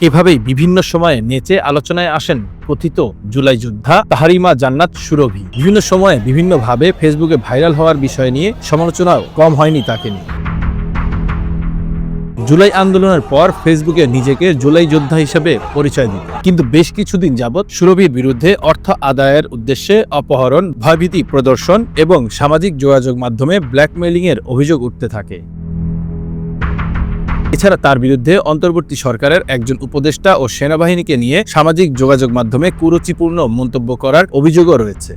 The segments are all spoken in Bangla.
এভাবেই বিভিন্ন সময়ে নেচে আলোচনায় আসেন কথিত জুলাই যোদ্ধা তাহারিমা জান্নাত সুরভি। বিভিন্ন সময়ে বিভিন্নভাবে ফেসবুকে ভাইরাল হওয়ার বিষয় নিয়ে সমালোচনাও কম হয়নি তাকে নিয়ে। জুলাই আন্দোলনের পর ফেসবুকে নিজেকে জুলাই যোদ্ধা হিসেবে পরিচয় দিত। কিন্তু বেশ কিছুদিন যাবৎ সুরভির বিরুদ্ধে অর্থ আদায়ের উদ্দেশ্যে অপহরণ, ভয়ভীতি প্রদর্শন এবং সামাজিক যোগাযোগ মাধ্যমে ব্ল্যাকমেইলিং এর অভিযোগ উঠতে থাকে। এছাড়া তার বিরুদ্ধে অন্তর্বর্তী সরকারের একজন উপদেষ্টা ও সেনাবাহিনীকে নিয়ে সামাজিক যোগাযোগ মাধ্যমে কুরুচিপূর্ণ মন্তব্য করার অভিযোগও রয়েছে।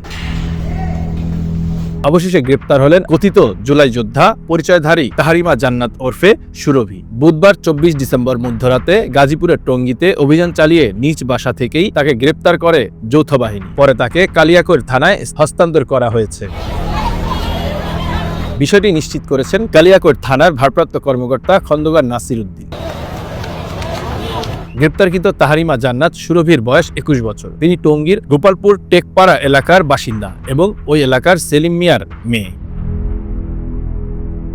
অবশেষে গ্রেপ্তার হলেন কথিত জুলাই যোদ্ধা পরিচয়ধারী তাহারিমা জান্নাত ওরফে সুরভি। বুধবার চব্বিশ ডিসেম্বর মধ্যরাতে গাজীপুরের টঙ্গিতে অভিযান চালিয়ে নিজ বাসা থেকেই তাকে গ্রেপ্তার করে যৌথ বাহিনী। পরে তাকে কালিয়াকৈর থানায় হস্তান্তর করা হয়েছে। বিষয়টি নিশ্চিত করেছেন কালিয়াকৈর থানার ভারপ্রাপ্ত কর্মকর্তা খন্দকার নাসির উদ্দিন। গ্রেপ্তারকৃত তাহারিমা জান্নাত সুরভির বয়স একুশ বছর। তিনি টঙ্গীর গোপালপুর টেকপাড়া এলাকার বাসিন্দা এবং ওই এলাকার সেলিম মিয়ার মেয়ে।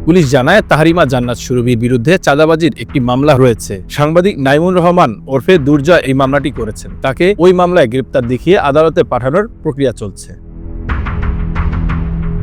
পুলিশ জানায়, তাহারিমা জান্নাত সুরভির বিরুদ্ধে চাঁদাবাজির একটি মামলা রয়েছে। সাংবাদিক নাইমুর রহমান ওরফে দুর্জয় এই মামলাটি করেছেন। তাকে ওই মামলায় গ্রেপ্তার দেখিয়ে আদালতে পাঠানোর প্রক্রিয়া চলছে।